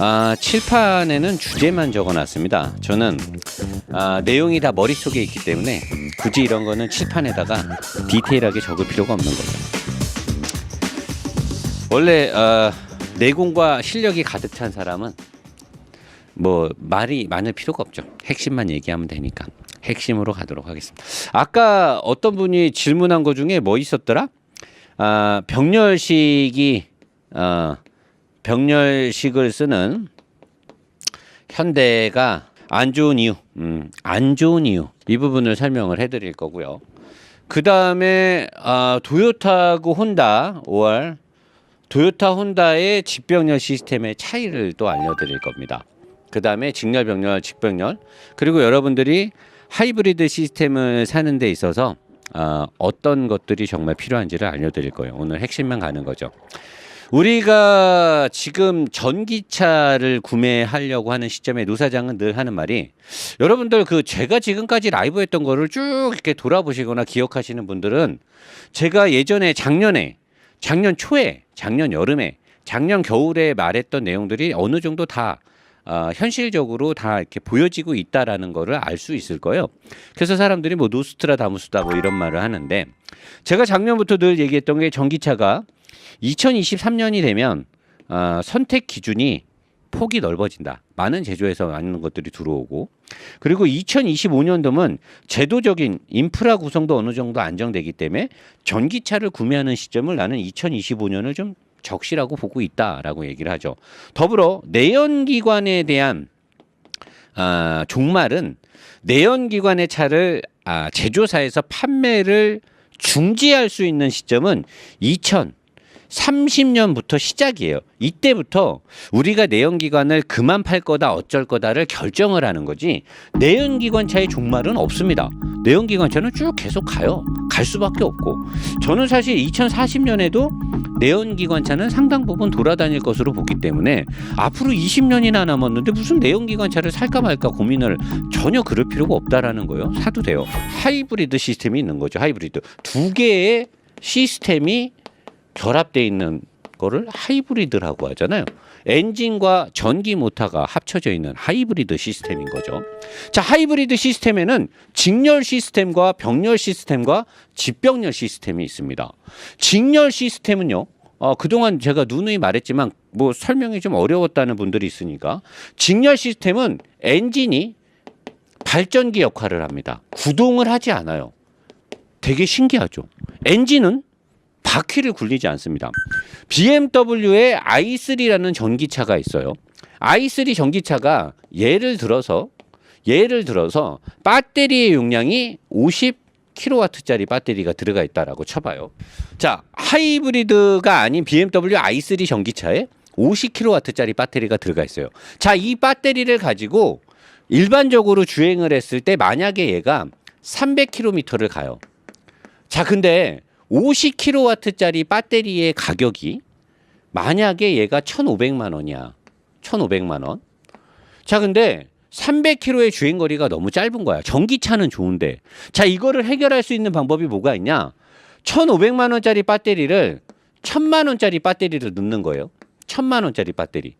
아, 칠판에는 주제만 적어놨습니다. 저는 아, 내용이 다 머릿속에 있기 때문에 굳이 이런 거는 칠판에다가 디테일하게 적을 필요가 없는 거죠. 원래 어, 내공과 실력이 가득 찬 사람은 뭐 말이 많을 필요가 없죠. 핵심만 얘기하면 되니까 핵심으로 가도록 하겠습니다. 아까 어떤 분이 질문한 거 중에 뭐 있었더라? 아, 병렬식이 어, 병렬식을 쓰는 현대가 안 좋은 이유, 음, 안 좋은 이유 이 부분을 설명을 해드릴 거고요. 그 다음에 아, 도요타하고 혼다 5월 도요타 혼다의 직병렬 시스템의 차이를 또 알려드릴 겁니다. 그 다음에 직렬 병렬, 직병렬 그리고 여러분들이 하이브리드 시스템을 사는 데 있어서 어, 어떤 것들이 정말 필요한지를 알려드릴 거예요. 오늘 핵심만 가는 거죠. 우리가 지금 전기차를 구매하려고 하는 시점에 노사장은 늘 하는 말이 여러분들 그 제가 지금까지 라이브 했던 거를 쭉 이렇게 돌아보시거나 기억하시는 분들은 제가 예전에 작년에 작년 초에 작년 여름에 작년 겨울에 말했던 내용들이 어느 정도 다 어, 현실적으로 다 이렇게 보여지고 있다라는 거를 알 수 있을 거예요. 그래서 사람들이 뭐 노스트라다무스다 뭐 이런 말을 하는데 제가 작년부터 늘 얘기했던 게 전기차가 2023년이 되면 어, 선택 기준이 폭이 넓어진다. 많은 제조에서 많은 것들이 들어오고 그리고 2025년도면 제도적인 인프라 구성도 어느 정도 안정되기 때문에 전기차를 구매하는 시점을 나는 2025년을 좀 적시라고 보고 있다라고 얘기를 하죠. 더불어 내연기관에 대한 아, 종말은 내연기관의 차를 아, 제조사에서 판매를 중지할 수 있는 시점은 2030년부터 시작이에요. 이때부터 우리가 내연기관을 그만 팔 거다 어쩔 거다를 결정을 하는 거지 내연기관차의 종말은 없습니다. 내연기관차는 쭉 계속 가요. 갈 수밖에 없고 저는 사실 2040년에도 내연기관차는 상당 부분 돌아다닐 것으로 보기 때문에 앞으로 20년이나 남았는데 무슨 내연기관차를 살까 말까 고민을 전혀 그럴 필요가 없다라는 거예요. 사도 돼요. 하이브리드 시스템이 있는 거죠. 하이브리드 두 개의 시스템이 결합돼 있는 거를 하이브리드라고 하잖아요. 엔진과 전기 모터가 합쳐져 있는 하이브리드 시스템인 거죠. 자, 하이브리드 시스템에는 직렬 시스템과 병렬 시스템과 직병렬 시스템이 있습니다. 직렬 시스템은요. 어, 그동안 제가 누누이 말했지만 뭐 설명이 좀 어려웠다는 분들이 있으니까 직렬 시스템은 엔진이 발전기 역할을 합니다. 구동을 하지 않아요. 되게 신기하죠. 엔진은 바퀴를 굴리지 않습니다. BMW의 i3라는 전기차가 있어요. i3 전기차가 예를 들어서 예를 들어서 배터리의 용량이 50kW짜리 배터리가 들어가 있다라고 쳐봐요. 자, 하이브리드가 아닌 BMW i3 전기차에 50kW짜리 배터리가 들어가 있어요. 자, 이 배터리를 가지고 일반적으로 주행을 했을 때 만약에 얘가 300km를 가요. 자, 근데 50kW짜리 배터리의 가격이 만약에 얘가 1,500만 원이야. 1,500만 원. 자, 근데 300km의 주행 거리가 너무 짧은 거야. 전기차는 좋은데. 자, 이거를 해결할 수 있는 방법이 뭐가 있냐? 1,500만 원짜리 배터리를 1,000만 원짜리 배터리를 넣는 거예요. 1,000만 원짜리 배터리.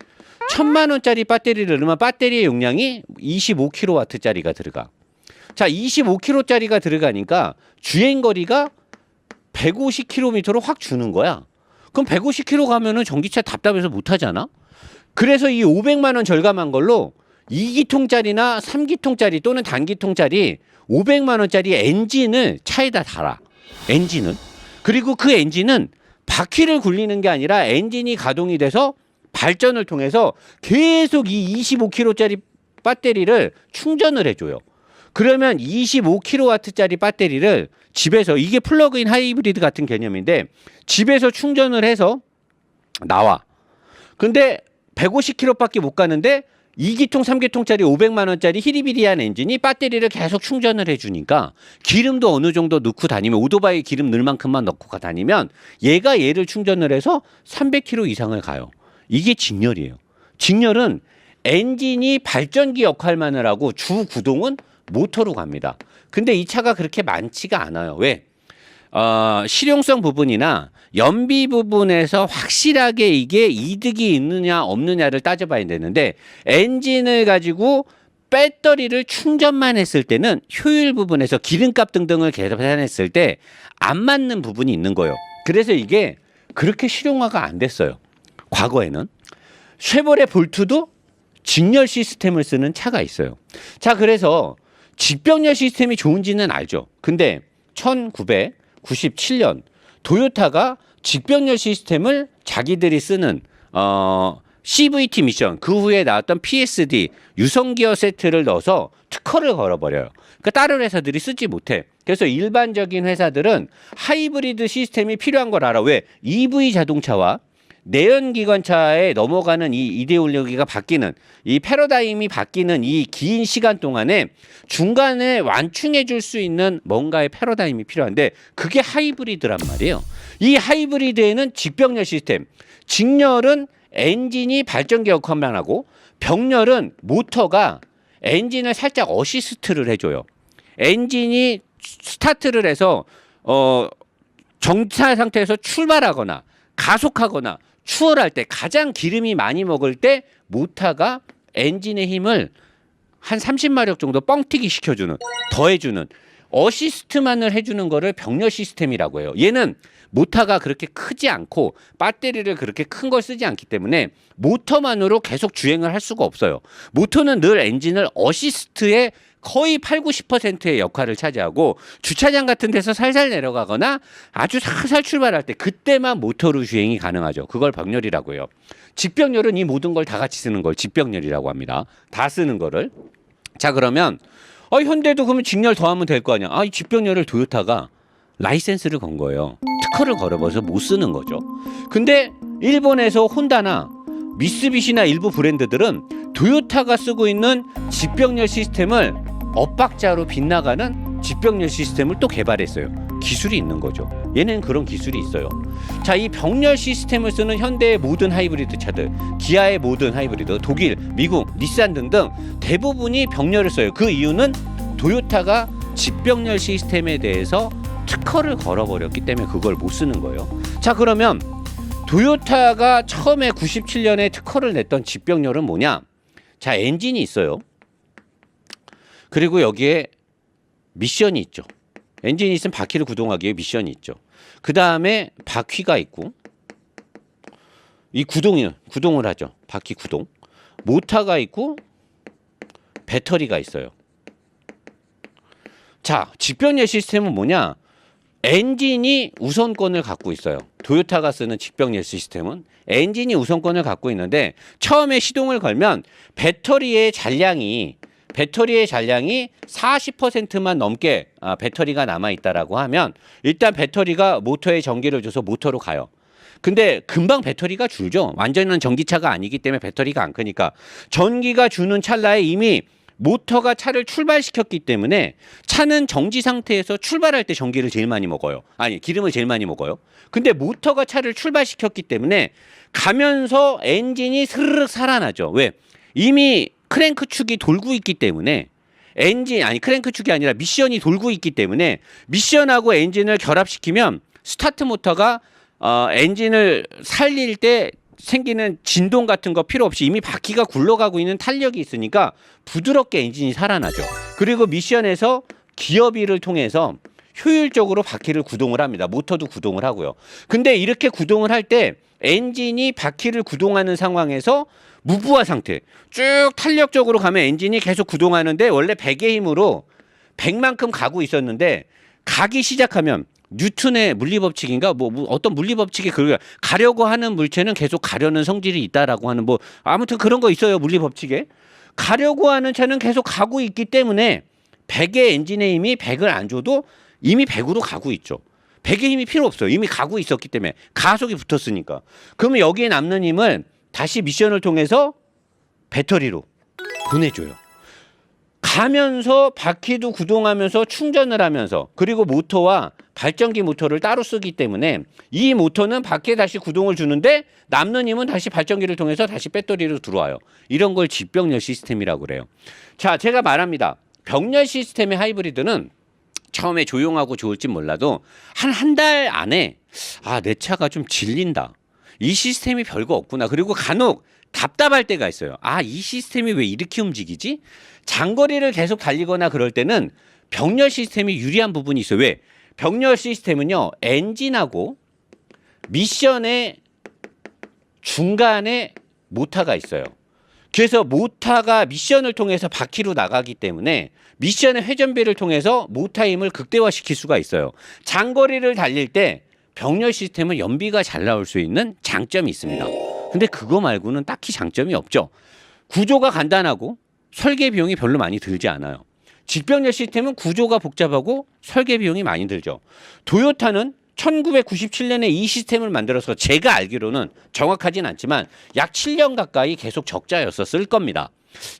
1,000만 원짜리 배터리를 넣으면 배터리의 용량이 25kW짜리가 들어가. 자, 25kW짜리가 들어가니까 주행 거리가 150km로 확 주는 거야. 그럼 150km 가면은 전기차 답답해서 못 하잖아. 그래서 이 500만 원 절감한 걸로 2기통짜리나 3기통짜리 또는 단기통짜리 500만 원짜리 엔진을 차에다 달아. 엔진을. 그리고 그 엔진은 바퀴를 굴리는 게 아니라 엔진이 가동이 돼서 발전을 통해서 계속 이 25kg짜리 배터리를 충전을 해줘요. 그러면 25kW짜리 배터리를 집에서 이게 플러그인 하이브리드 같은 개념인데 집에서 충전을 해서 나와. 근데 150km밖에 못 가는데 2기통, 3기통짜리 500만 원짜리 히리비리한 엔진이 배터리를 계속 충전을 해주니까 기름도 어느 정도 넣고 다니면 오토바이 기름 넣을 만큼만 넣고 다니면 얘가 얘를 충전을 해서 300km 이상을 가요. 이게 직렬이에요. 직렬은 엔진이 발전기 역할만을 하고 주 구동은 모터로 갑니다. 근데 이 차가 그렇게 많지가 않아요. 왜? 어, 실용성 부분이나 연비 부분에서 확실하게 이게 이득이 있느냐 없느냐를 따져봐야 되는데 엔진을 가지고 배터리를 충전만 했을 때는 효율 부분에서 기름값 등등을 계산했을 때 안 맞는 부분이 있는 거예요. 그래서 이게 그렇게 실용화가 안 됐어요. 과거에는 쉐보레 볼트도 직렬 시스템을 쓰는 차가 있어요. 자, 그래서 직병렬 시스템이 좋은지는 알죠. 근데 1997년 도요타가 직병렬 시스템을 자기들이 쓰는 어 CVT 미션 그 후에 나왔던 PSD 유성 기어 세트를 넣어서 특허를 걸어버려요. 그러니까 다른 회사들이 쓰지 못해. 그래서 일반적인 회사들은 하이브리드 시스템이 필요한 걸 알아. 왜? EV 자동차와 내연기관차에 넘어가는 이 이데올로기가 바뀌는 이 패러다임이 바뀌는 이 긴 시간 동안에 중간에 완충해 줄 수 있는 뭔가의 패러다임이 필요한데 그게 하이브리드란 말이에요. 이 하이브리드에는 직병렬 시스템, 직렬은 엔진이 발전기 역할만 하고 병렬은 모터가 엔진을 살짝 어시스트를 해줘요. 엔진이 스타트를 해서 어 정차 상태에서 출발하거나 가속하거나 추월할 때 가장 기름이 많이 먹을 때 모터가 엔진의 힘을 한 30마력 정도 뻥튀기 시켜주는 더해주는 어시스트만을 해주는 거를 병렬 시스템이라고 해요. 얘는 모터가 그렇게 크지 않고 배터리를 그렇게 큰 걸 쓰지 않기 때문에 모터만으로 계속 주행을 할 수가 없어요. 모터는 늘 엔진을 어시스트에 거의 8, 90%의 역할을 차지하고 주차장 같은 데서 살살 내려가거나 아주 살살 출발할 때 그때만 모터로 주행이 가능하죠. 그걸 병렬이라고 해요. 직병렬은 이 모든 걸 다 같이 쓰는 걸 직병렬이라고 합니다. 다 쓰는 거를. 자, 그러면 어, 현대도 그러면 직렬 더하면 될 거 아니야. 아, 이 직병렬을 도요타가 라이센스를 건 거예요. 특허를 걸어봐서 못 쓰는 거죠. 근데 일본에서 혼다나 미쓰비시나 일부 브랜드들은 도요타가 쓰고 있는 직병렬 시스템을 엇박자로 빗나가는 직병렬 시스템을 또 개발했어요. 기술이 있는 거죠. 얘는 그런 기술이 있어요. 자, 이 병렬 시스템을 쓰는 현대의 모든 하이브리드 차들, 기아의 모든 하이브리드, 독일, 미국, 닛산 등등 대부분이 병렬을 써요. 그 이유는 도요타가 직병렬 시스템에 대해서 특허를 걸어버렸기 때문에 그걸 못 쓰는 거예요. 자, 그러면 도요타가 처음에 97년에 특허를 냈던 직병렬은 뭐냐? 자, 엔진이 있어요. 그리고 여기에 미션이 있죠. 엔진이 있으면 바퀴를 구동하기 위해 미션이 있죠. 그 다음에 바퀴가 있고 이 구동이 구동을 하죠. 바퀴 구동. 모터가 있고 배터리가 있어요. 자, 직병렬 시스템은 뭐냐? 엔진이 우선권을 갖고 있어요. 도요타가 쓰는 직병렬 시스템은 엔진이 우선권을 갖고 있는데 처음에 시동을 걸면 배터리의 잔량이 배터리의 잔량이 40%만 넘게 아, 배터리가 남아 있다라고 하면 일단 배터리가 모터에 전기를 줘서 모터로 가요. 근데 금방 배터리가 줄죠. 완전한 전기차가 아니기 때문에 배터리가 안 크니까 전기가 주는 찰나에 이미 모터가 차를 출발시켰기 때문에 차는 정지 상태에서 출발할 때 전기를 제일 많이 먹어요. 아니, 기름을 제일 많이 먹어요. 근데 모터가 차를 출발시켰기 때문에 가면서 엔진이 스르륵 살아나죠. 왜? 이미 크랭크 축이 돌고 있기 때문에 엔진 아니 크랭크 축이 아니라 미션이 돌고 있기 때문에 미션하고 엔진을 결합시키면 스타트 모터가 어, 엔진을 살릴 때 생기는 진동 같은 거 필요 없이 이미 바퀴가 굴러가고 있는 탄력이 있으니까 부드럽게 엔진이 살아나죠. 그리고 미션에서 기어비를 통해서 효율적으로 바퀴를 구동을 합니다. 모터도 구동을 하고요. 근데 이렇게 구동을 할 때 엔진이 바퀴를 구동하는 상황에서 무부하 상태 쭉 탄력적으로 가면 엔진이 계속 구동하는데 원래 100의 힘으로 100만큼 가고 있었는데 가기 시작하면 뉴턴의 물리법칙인가 뭐, 뭐 어떤 물리법칙이 그 가려고 하는 물체는 계속 가려는 성질이 있다라고 하는 뭐 아무튼 그런 거 있어요 물리법칙에 가려고 하는 차는 계속 가고 있기 때문에 100의 엔진의 힘이 100을 안 줘도 이미 100으로 가고 있죠. 100의 힘이 필요 없어요. 이미 가고 있었기 때문에 가속이 붙었으니까. 그러면 여기에 남는 힘을 다시 미션을 통해서 배터리로 보내줘요. 가면서 바퀴도 구동하면서 충전을 하면서 그리고 모터와 발전기 모터를 따로 쓰기 때문에 이 모터는 바퀴에 다시 구동을 주는데 남는 힘은 다시 발전기를 통해서 다시 배터리로 들어와요. 이런 걸 직병렬 시스템이라고 그래요. 자, 제가 말합니다. 병렬 시스템의 하이브리드는 처음에 조용하고 좋을지 몰라도 한 한 달 안에 아 내 차가 좀 질린다. 이 시스템이 별거 없구나. 그리고 간혹 답답할 때가 있어요. 아 이 시스템이 왜 이렇게 움직이지? 장거리를 계속 달리거나 그럴 때는 병렬 시스템이 유리한 부분이 있어요. 왜? 병렬 시스템은요 엔진하고 미션의 중간에 모터가 있어요. 그래서 모터가 미션을 통해서 바퀴로 나가기 때문에 미션의 회전비를 통해서 모터 힘을 극대화시킬 수가 있어요. 장거리를 달릴 때 병렬 시스템은 연비가 잘 나올 수 있는 장점이 있습니다. 근데 그거 말고는 딱히 장점이 없죠. 구조가 간단하고 설계 비용이 별로 많이 들지 않아요. 직병렬 시스템은 구조가 복잡하고 설계 비용이 많이 들죠. 도요타는 1997년에 이 시스템을 만들어서 제가 알기로는 정확하진 않지만 약 7년 가까이 계속 적자였었을 겁니다.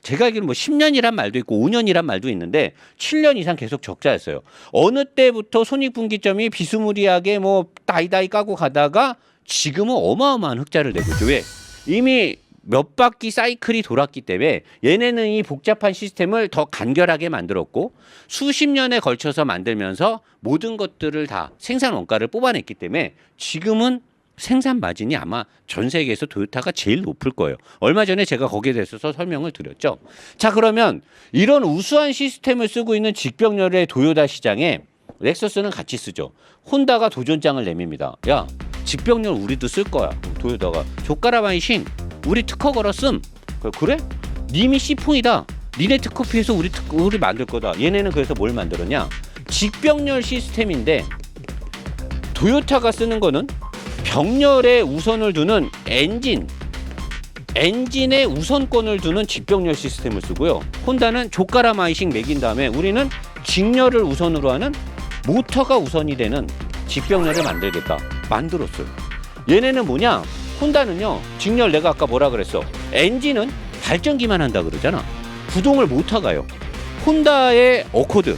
제가 알기로는 뭐 10년이란 말도 있고 5년이란 말도 있는데 7년 이상 계속 적자였어요. 어느 때부터 손익분기점이 비스무리하게 뭐 다이다이 까고 가다가 지금은 어마어마한 흑자를 내고 있죠. 왜? 이미 몇 바퀴 사이클이 돌았기 때문에 얘네는 이 복잡한 시스템을 더 간결하게 만들었고 수십 년에 걸쳐서 만들면서 모든 것들을 다 생산 원가를 뽑아냈기 때문에 지금은 생산 마진이 아마 전 세계에서 토요타가 제일 높을 거예요. 얼마 전에 제가 거기에 대해서 설명을 드렸죠. 자, 그러면 이런 우수한 시스템을 쓰고 있는 직병렬의 도요타 시장에 렉서스는 같이 쓰죠. 혼다가 도전장을 내밉니다. 야, 직병렬 우리도 쓸 거야. 도요타가 조카라마이싱 우리 특허 걸었음. 그- 그래? 님이 C풍이다. 니네 특허 피해서 우리 특 우리 만들 거다. 얘네는 그래서 뭘 만들었냐? 직병렬 시스템인데 도요타가 쓰는 거는 병렬에 우선을 두는 엔진 엔진에 우선권을 두는 직병렬 시스템을 쓰고요. 혼다는 조카라마이식 매긴 다음에 우리는 직렬을 우선으로 하는 모터가 우선이 되는 직병렬을 만들겠다. 만들었어요. 얘네는 뭐냐? 혼다는요. 직렬 내가 아까 뭐라 그랬어? 엔진은 발전기만 한다 그러잖아. 구동을 못 하가요. 혼다의 어코드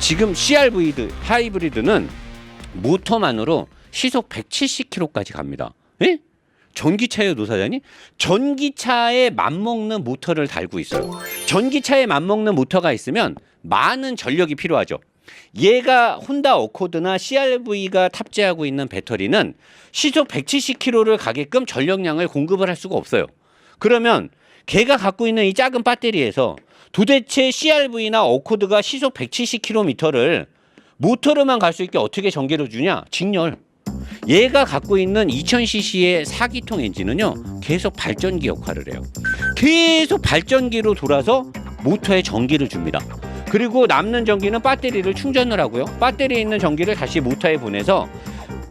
지금 CRV 하이브리드는 모터만으로 시속 170km까지 갑니다. 예? 전기차예요, 노사장님? 전기차에 맞먹는 모터를 달고 있어요. 전기차에 맞먹는 모터가 있으면 많은 전력이 필요하죠. 얘가 혼다 어코드나 CRV가 탑재하고 있는 배터리는 시속 170km를 가게끔 전력량을 공급을 할 수가 없어요. 그러면 걔가 갖고 있는 이 작은 배터리에서 도대체 CRV나 어코드가 시속 170km를 모터로만 갈 수 있게 어떻게 전기를 주냐? 직렬. 얘가 갖고 있는 2000cc의 4기통 엔진은요 계속 발전기 역할을 해요. 계속 발전기로 돌아서 모터에 전기를 줍니다. 그리고 남는 전기는 배터리를 충전을 하고요. 배터리에 있는 전기를 다시 모터에 보내서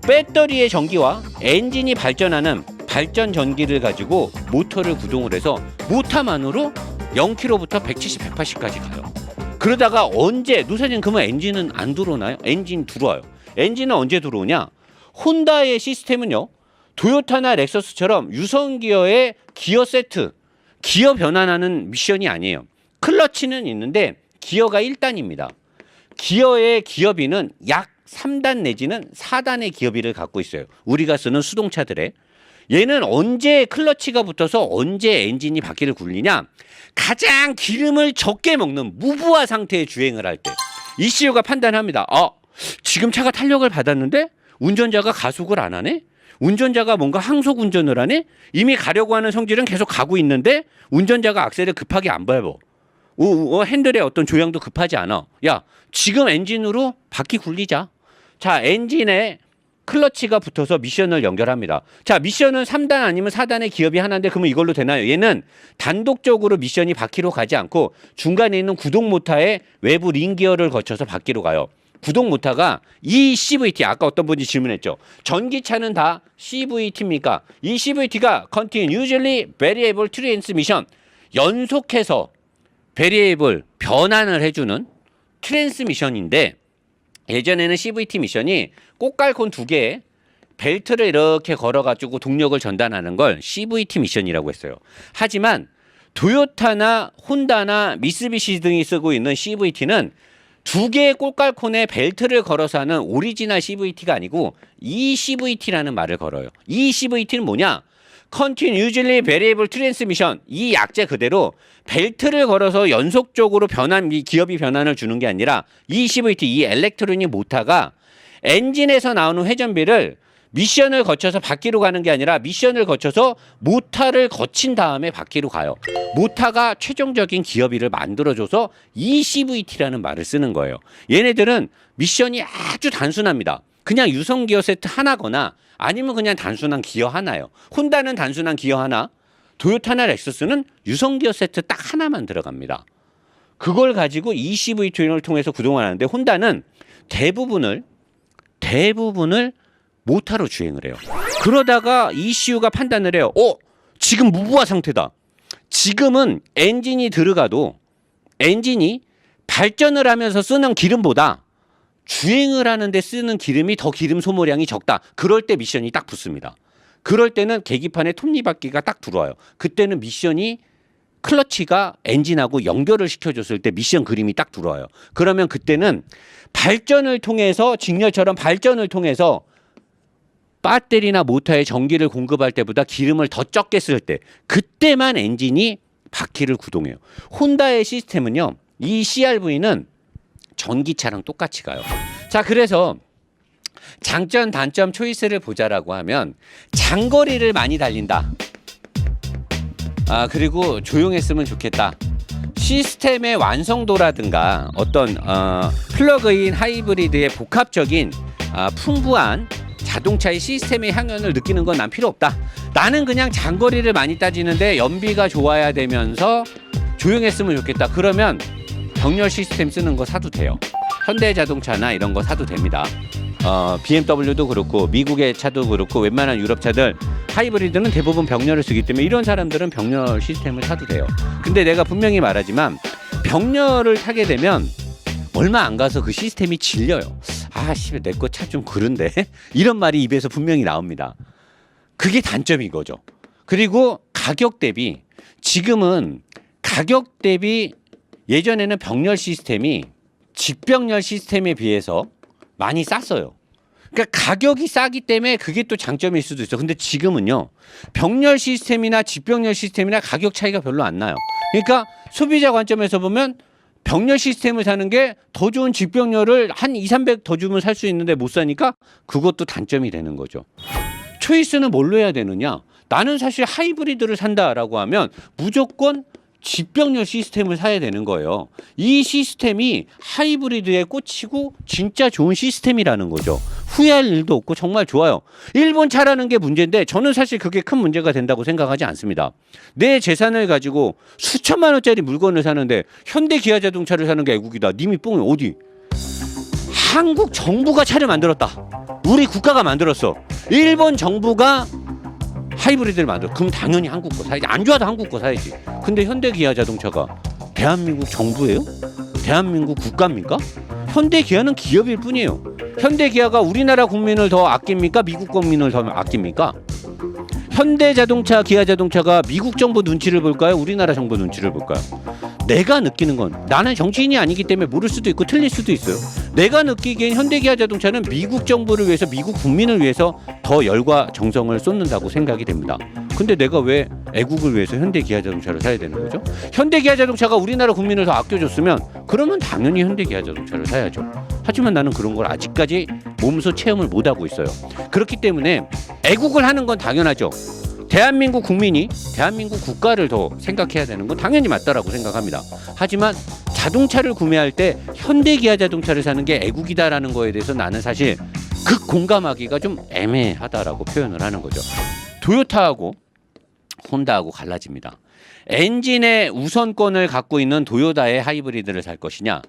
배터리의 전기와 엔진이 발전하는 발전 전기를 가지고 모터를 구동을 해서 모터만으로 0km부터 170, 180까지 가요. 그러다가 언제 노사진 그러면 엔진은 안 들어오나요? 엔진 들어와요. 엔진은 언제 들어오냐? 혼다의 시스템은요. 도요타나 렉서스처럼 유선 기어의 기어 세트, 기어 변환하는 미션이 아니에요. 클러치는 있는데 기어가 1단입니다. 기어의 기어비는 약 3단 내지는 4단의 기어비를 갖고 있어요. 우리가 쓰는 수동차들에. 얘는 언제 클러치가 붙어서 언제 엔진이 바퀴를 굴리냐? 가장 기름을 적게 먹는 무부하 상태의 주행을 할 때. ECU가 판단합니다. 어, 지금 차가 탄력을 받았는데 운전자가 가속을 안 하네? 운전자가 뭔가 항속 운전을 하네? 이미 가려고 하는 성질은 계속 가고 있는데 운전자가 악셀을 급하게 안 밟어. 핸들의 어떤 조향도 급하지 않아. 야, 지금 엔진으로 바퀴 굴리자. 자, 엔진에 클러치가 붙어서 미션을 연결합니다. 자, 미션은 3단 아니면 4단의 기업이 하나인데 그러면 이걸로 되나요? 얘는 단독적으로 미션이 바퀴로 가지 않고 중간에 있는 구동 모터의 외부 링 기어를 거쳐서 바퀴로 가요. 구동 모터가 이 CVT 아까 어떤 분이 질문했죠. 전기차는 다 CVT입니까? 이 CVT가 Continuously Variable Transmission 연속해서 베리에이블 변환을 해주는 트랜스미션인데 예전에는 CVT 미션이 꽃갈콘 두 개에 벨트를 이렇게 걸어가지고 동력을 전달하는 걸 CVT 미션이라고 했어요. 하지만 도요타나 혼다나 미쓰비시 등이 쓰고 있는 CVT는 두 개의 꽃갈콘에 벨트를 걸어서 하는 오리지널 CVT가 아니고 이 CVT라는 말을 걸어요. 이 CVT는 뭐냐? Continuously Variable Transmission 이 약재 그대로 벨트를 걸어서 연속적으로 변환 이 기업이 변환을 주는 게 아니라 이 CVT 이 엘렉트로닉 모터가 엔진에서 나오는 회전비를 미션을 거쳐서 바퀴로 가는 게 아니라 미션을 거쳐서 모터를 거친 다음에 바퀴로 가요. 모터가 최종적인 기어비를 만들어줘서 ECVT라는 말을 쓰는 거예요. 얘네들은 미션이 아주 단순합니다. 그냥 유성 기어 세트 하나거나 아니면 그냥 단순한 기어 하나요. 혼다는 단순한 기어 하나, 도요타나 렉서스는 유성 기어 세트 딱 하나만 들어갑니다. 그걸 가지고 ECV 트윈을 통해서 구동을 하는데 혼다는 대부분을 대부분을 모타로 주행을 해요. 그러다가 ECU가 판단을 해요. 어, 지금 무부하 상태다. 지금은 엔진이 들어가도 엔진이 발전을 하면서 쓰는 기름보다 주행을 하는데 쓰는 기름이 더 기름 소모량이 적다. 그럴 때 미션이 딱 붙습니다. 그럴 때는 계기판에 톱니바퀴가 딱 들어와요. 그때는 미션이 클러치가 엔진하고 연결을 시켜줬을 때 미션 그림이 딱 들어와요. 그러면 그때는 발전을 통해서 직렬처럼 발전을 통해서 배터리나 모터에 전기를 공급할 때보다 기름을 더 적게 쓸 때 그때만 엔진이 바퀴를 구동해요. 혼다의 시스템은요. 이 CRV는 전기차랑 똑같이 가요. 자, 그래서 장점 단점 초이스를 보자라고 하면 장거리를 많이 달린다. 아, 그리고 조용했으면 좋겠다. 시스템의 완성도라든가 어떤 어, 플러그인 하이브리드의 복합적인 아, 풍부한 자동차의 시스템의 향연을 느끼는 건 난 필요 없다. 나는 그냥 장거리를 많이 따지는데 연비가 좋아야 되면서 조용했으면 좋겠다. 그러면 병렬 시스템 쓰는 거 사도 돼요. 현대 자동차나 이런 거 사도 됩니다. 어, BMW도 그렇고 미국의 차도 그렇고 웬만한 유럽 차들 하이브리드는 대부분 병렬을 쓰기 때문에 이런 사람들은 병렬 시스템을 사도 돼요. 근데 내가 분명히 말하지만 병렬을 타게 되면 얼마 안 가서 그 시스템이 질려요. 아, 씨발 내거 차 좀 그런데 이런 말이 입에서 분명히 나옵니다. 그게 단점인 거죠. 그리고 가격 대비 지금은 가격 대비 예전에는 병렬 시스템이 직병렬 시스템에 비해서 많이 쌌어요. 그러니까 가격이 싸기 때문에 그게 또 장점일 수도 있어. 근데 지금은요. 병렬 시스템이나 직병렬 시스템이나 가격 차이가 별로 안 나요. 그러니까 소비자 관점에서 보면 병렬 시스템을 사는 게 더 좋은 직병렬을 한 2, 300 더 주면 살 수 있는데 못 사니까 그것도 단점이 되는 거죠. 초이스는 뭘로 해야 되느냐? 나는 사실 하이브리드를 산다라고 하면 무조건 직병렬 시스템을 사야 되는 거예요. 이 시스템이 하이브리드에 꽂히고 진짜 좋은 시스템이라는 거죠. 후회할 일도 없고 정말 좋아요. 일본 차라는 게 문제인데 저는 사실 그게 큰 문제가 된다고 생각하지 않습니다. 내 재산을 가지고 수천만 원짜리 물건을 사는데 현대 기아 자동차를 사는 게 애국이다. 님이 뽕이 어디? 한국 정부가 차를 만들었다. 우리 국가가 만들었어. 일본 정부가 하이브리드를 만들어. 그럼 당연히 한국 거 사야지. 안 좋아도 한국 거 사야지. 근데 현대 기아 자동차가 대한민국 정부예요? 대한민국 국가입니까? 현대 기아는 기업일 뿐이에요. 현대 기아가 우리나라 국민을 더 아낍니까? 미국 국민을 더 아낍니까? 현대 자동차, 기아 자동차가 미국 정부 눈치를 볼까요? 우리나라 정부 눈치를 볼까요? 내가 느끼는 건 나는 정치인이 아니기 때문에 모를 수도 있고 틀릴 수도 있어요. 내가 느끼기엔 현대기아 자동차는 미국 정부를 위해서 미국 국민을 위해서 더 열과 정성을 쏟는다고 생각이 됩니다. 근데 내가 왜 애국을 위해서 현대기아 자동차를 사야 되는 거죠? 현대기아 자동차가 우리나라 국민을 더 아껴줬으면 그러면 당연히 현대기아 자동차를 사야죠. 하지만 나는 그런 걸 아직까지 몸소 체험을 못 하고 있어요. 그렇기 때문에 애국을 하는 건 당연하죠. 대한민국 국민이 대한민국 국가를 더 생각해야 되는 건 당연히 맞다라고 생각합니다. 하지만 자동차를 구매할 때 현대 기아 자동차를 사는 게 애국이다라는 거에 대해서 나는 사실 극 공감하기가 좀 애매하다라고 표현을 하는 거죠. 도요타하고 혼다하고 갈라집니다. 엔진의 우선권을 갖고 있는 도요타의 하이브리드를 살 것이냐,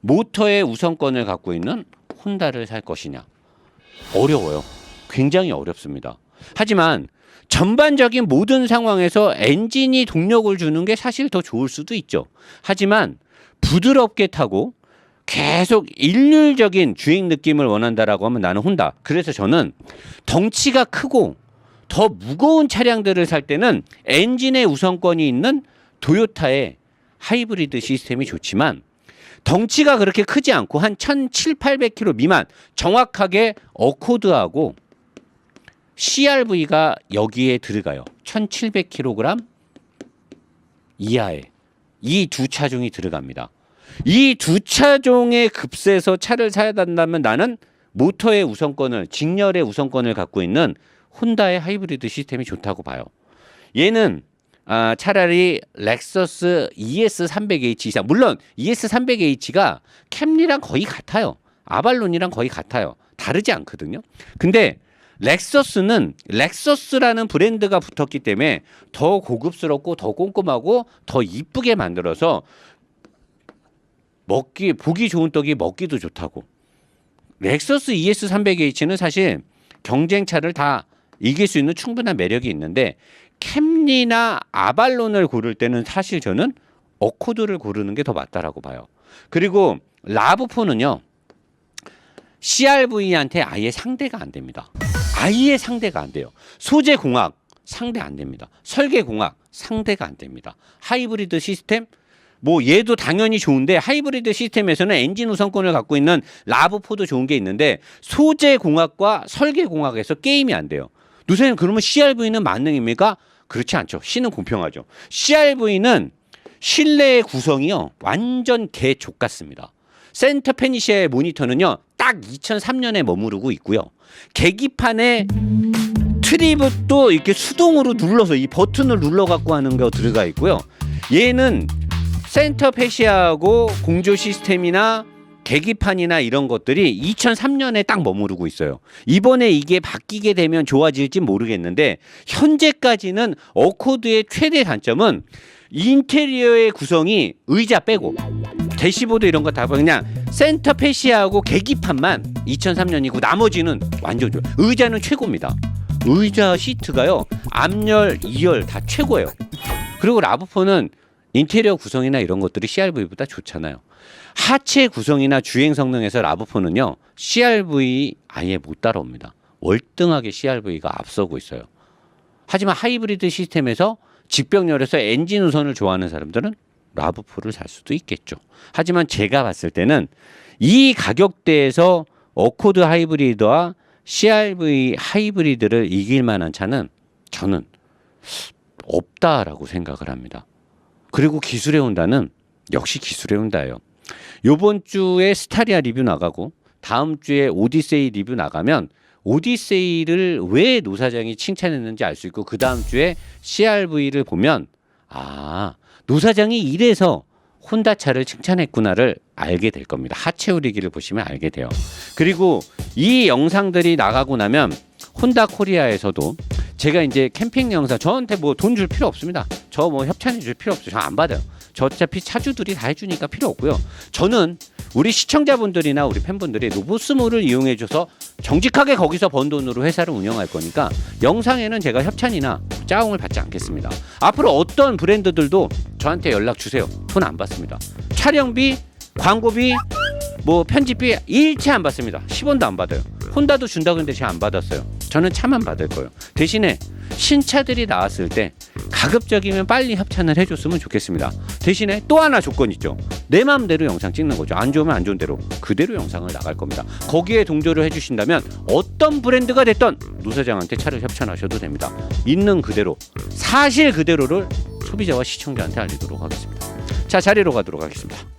모터의 우선권을 갖고 있는 혼다를 살 것이냐. 어려워요. 굉장히 어렵습니다. 하지만 전반적인 모든 상황에서 엔진이 동력을 주는 게 사실 더 좋을 수도 있죠. 하지만 부드럽게 타고 계속 일률적인 주행 느낌을 원한다라고 하면 나는 혼다. 그래서 저는 덩치가 크고 더 무거운 차량들을 살 때는 엔진의 우선권이 있는 도요타의 하이브리드 시스템이 좋지만 덩치가 그렇게 크지 않고 한 1,700, 800km 미만 정확하게 어코드하고 CRV가 여기에 들어가요. 1,700kg 이하에 이 두 차종이 들어갑니다. 이 두 차종의 급세에서 차를 사야 된다면 나는 모터의 우선권을 직렬의 우선권을 갖고 있는 혼다의 하이브리드 시스템이 좋다고 봐요. 얘는 아, 차라리 렉서스 ES300H 이상 물론 ES300H가 캠리랑 거의 같아요. 아발론이랑 거의 같아요. 다르지 않거든요. 근데 렉서스는 렉서스라는 브랜드가 붙었기 때문에 더 고급스럽고 더 꼼꼼하고 더 이쁘게 만들어서 먹기 보기 좋은 떡이 먹기도 좋다고. 렉서스 ES300H는 사실 경쟁차를 다 이길 수 있는 충분한 매력이 있는데 캠리나 아발론을 고를 때는 사실 저는 어코드를 고르는 게 더 맞다라고 봐요. 그리고 라브4는요. CRV한테 아예 상대가 안 됩니다. 아예 상대가 안 돼요. 소재 공학 상대 안 됩니다. 설계 공학 상대가 안 됩니다. 하이브리드 시스템 뭐 얘도 당연히 좋은데 하이브리드 시스템에서는 엔진 우선권을 갖고 있는 라브4도 좋은 게 있는데 소재 공학과 설계 공학에서 게임이 안 돼요. 누세님 그러면 CRV는 만능입니까? 그렇지 않죠. C는 공평하죠. CRV는 실내의 구성이요 완전 개족 같습니다. 센터 페니시아의 모니터는요 딱 2003년에 머무르고 있고요. 계기판에 트리브도 이렇게 수동으로 눌러서 이 버튼을 눌러 갖고 하는 거 들어가 있고요. 얘는 센터 페시아하고 공조 시스템이나 계기판이나 이런 것들이 2003년에 딱 머무르고 있어요. 이번에 이게 바뀌게 되면 좋아질지 모르겠는데 현재까지는 어코드의 최대 단점은 인테리어의 구성이 의자 빼고 대시보드 이런 거 다 그냥 센터 페시아하고 계기판만 2003년이고 나머지는 완전 좋아요. 의자는 최고입니다. 의자 시트가요 앞열, 2열 다 최고예요. 그리고 라브4는 인테리어 구성이나 이런 것들이 CRV보다 좋잖아요. 하체 구성이나 주행 성능에서 라브4는요 CRV 아예 못 따라옵니다. 월등하게 CRV가 앞서고 있어요. 하지만 하이브리드 시스템에서 직병렬에서 엔진 우선을 좋아하는 사람들은 라브4를 살 수도 있겠죠. 하지만 제가 봤을 때는 이 가격대에서 어코드 하이브리드와 CRV 하이브리드를 이길 만한 차는 저는 없다라고 생각을 합니다. 그리고 기술의 혼다는 역시 기술의 혼다예요. 요번 주에 스타리아 리뷰 나가고 다음 주에 오디세이 리뷰 나가면 오디세이를 왜 노사장이 칭찬했는지 알 수 있고 그 다음 주에 CRV를 보면 아 노사장이 이래서 혼다 차를 칭찬했구나를 알게 될 겁니다. 하체 우리기를 보시면 알게 돼요. 그리고 이 영상들이 나가고 나면 혼다 코리아에서도 제가 이제 캠핑 영상 저한테 뭐 돈 줄 필요 없습니다. 저 뭐 협찬해 줄 필요 없어요. 저 안 받아요. 저 어차피 차주들이 다 해주니까 필요 없고요. 저는 우리 시청자분들이나 우리 팬분들이 노보스모를 이용해줘서 정직하게 거기서 번 돈으로 회사를 운영할 거니까 영상에는 제가 협찬이나 짜웅을 받지 않겠습니다. 앞으로 어떤 브랜드들도 저한테 연락 주세요. 돈 안 받습니다. 촬영비, 광고비, 뭐 편집비 일체 안 받습니다. 10원도 안 받아요. 혼다도 준다고 했는데 제가 안 받았어요. 저는 차만 받을 거예요. 대신에 신차들이 나왔을 때 가급적이면 빨리 협찬을 해줬으면 좋겠습니다. 대신에 또 하나 조건 있죠. 내 마음대로 영상 찍는 거죠. 안 좋으면 안 좋은 대로 그대로 영상을 나갈 겁니다. 거기에 동조를 해주신다면 어떤 브랜드가 됐던 노 사장한테 차를 협찬하셔도 됩니다. 있는 그대로 사실 그대로를 소비자와 시청자한테 알리도록 하겠습니다. 자 자리로 가도록 하겠습니다.